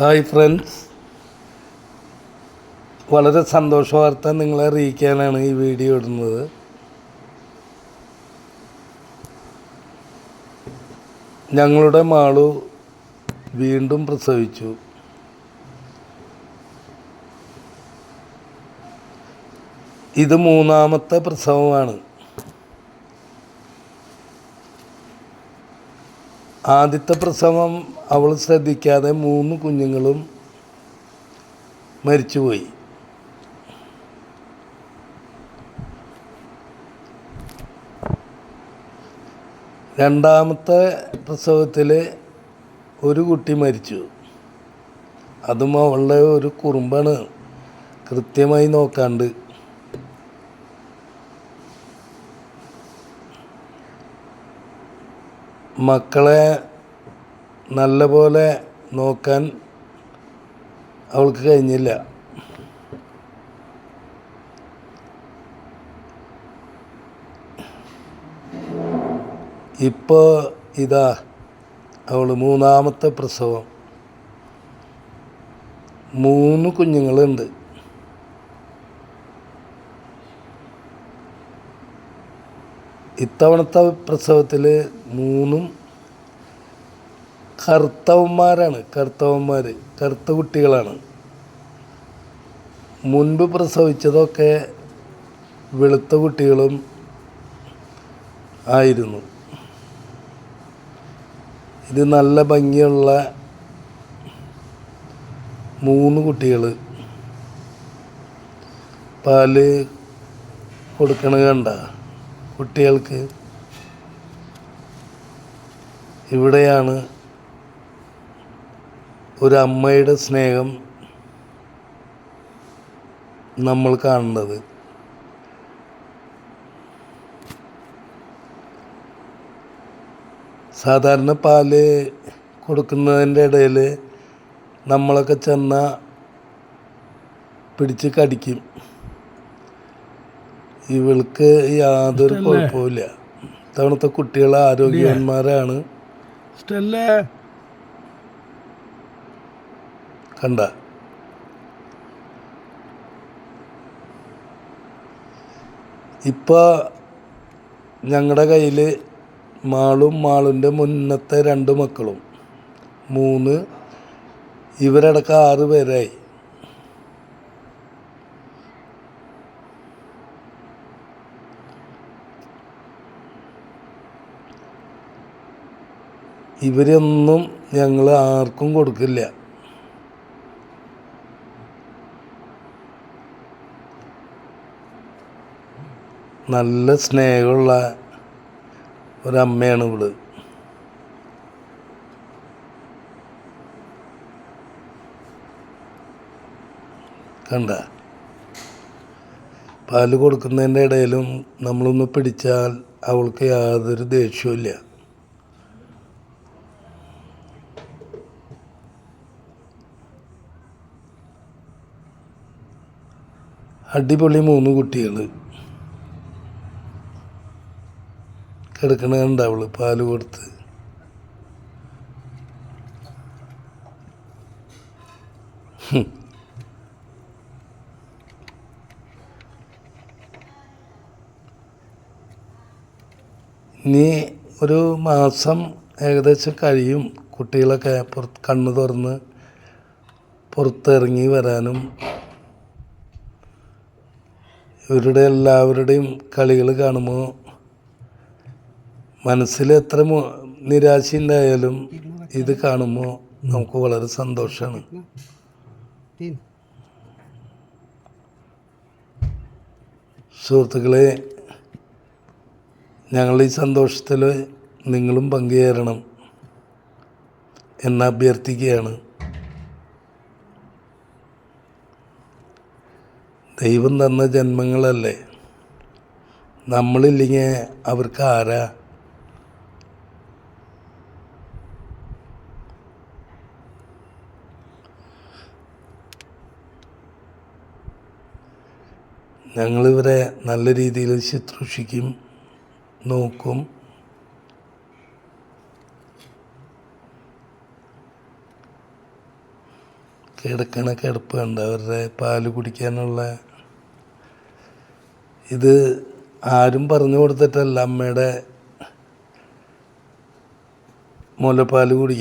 Hi friends. വളരെ സന്തോഷ വാർത്ത നിങ്ങളെ അറിയിക്കാനാണ് ഈ വീഡിയോ ഇടുന്നത്. ഞങ്ങളുടെ മാളു വീണ്ടും പ്രസവിച്ചു. ഇത് മൂന്നാമത്തെ പ്രസവമാണ്. ആദ്യത്തെ പ്രസവം അവൾ ശ്രദ്ധിക്കാതെ മൂന്ന് കുഞ്ഞുങ്ങളും മരിച്ചുപോയി. രണ്ടാമത്തെ പ്രസവത്തിൽ ഒരു കുട്ടി മരിച്ചു. അതും അവളുടെ ഒരു കുറുമ്പാണ്. കൃത്യമായി നോക്കാണ്ട് മക്കളെ നല്ലപോലെ നോക്കാൻ അവൾക്ക് കഴിഞ്ഞില്ല. ഇപ്പോൾ ഇതാ അവൾ മൂന്നാമത്തെ പ്രസവം. മൂന്ന് കുഞ്ഞുങ്ങളുണ്ട്. ഇത്തവണത്തെ പ്രസവത്തിൽ മൂന്നും കർത്തവന്മാരാണ് കർത്തവന്മാർ കറുത്ത കുട്ടികളാണ്. മുൻപ് പ്രസവിച്ചതൊക്കെ വെളുത്ത കുട്ടികളും ആയിരുന്നു. ഇത് നല്ല ഭംഗിയുള്ള മൂന്ന് കുട്ടികൾ പാൽ കൊടുക്കണ കണ്ട? കുട്ടികൾക്ക് ഇവിടെയാണ് ഒരു അമ്മയുടെ സ്നേഹം നമ്മൾ കാണുന്നത്. സാധാരണ പാൽ കൊടുക്കുന്നതിന്റെ ഇടയിൽ നമ്മളൊക്കെ ചെന്ന പിടിച്ച് കടിക്കും. ഇവൾക്ക് യാതൊരു? കുഴപ്പമില്ല ഇത്തവണത്തെ കുട്ടികളെ ആരോഗ്യവാന്മാരാണ്. കണ്ട. ഇപ്പോൾ ഞങ്ങളുടെ കയ്യിൽ മാളും മാളിന്റെ മുന്നത്തെ രണ്ട് മക്കളും. മൂന്ന് ഇവരടക്കം ആറ് പേരായി. ഇവരൊന്നും ഞങ്ങൾ ആർക്കും കൊടുക്കില്ല. നല്ല സ്നേഹമുള്ള ഒരമ്മയാണ് ഇവൾ. കണ്ട? പാൽ കൊടുക്കുന്നതിന്റെ ഇടയിലും നമ്മളൊന്ന് പിടിച്ചാൽ അവൾക്ക് യാതൊരു ദേഷ്യവും അടിപൊളി മൂന്ന് കുട്ടികൾ കിടക്കണ കണ്ട അവൾ പാൽ കൊടുത്ത്. ഇനി ഒരു മാസം ഏകദേശം കഴിയും കുട്ടികളൊക്കെ പുറത്ത് കണ്ണ് തുറന്ന് പുറത്തിറങ്ങി വരാനും. ഇവരുടെ എല്ലാവരുടെയും കളികൾ കാണുമ്പോൾ മനസ്സിൽ എത്ര നിരാശയുണ്ടായാലും ഇത് കാണുമ്പോൾ നമുക്ക് വളരെ സന്തോഷമാണ് സുഹൃത്തുക്കളെ ഞങ്ങളുടെ ഈ സന്തോഷത്തിൽ നിങ്ങളും പങ്കുചേരണം എന്ന് ദൈവം തന്ന ജന്മങ്ങളല്ലേ? നമ്മളില്ലെങ്കിൽ അവർക്ക് ആരാ? ഞങ്ങളിവരെ നല്ല രീതിയിൽ ശുശ്രൂഷിക്കും നോക്കും കിടക്കണ കിടപ്പ് കണ്ട അവരുടെ പാൽ കുടിക്കാനുള്ള ഇത് ആരും പറഞ്ഞു കൊടുത്തിട്ടല്ല. അമ്മയുടെ മുലപ്പാൽ കുടിക്കുക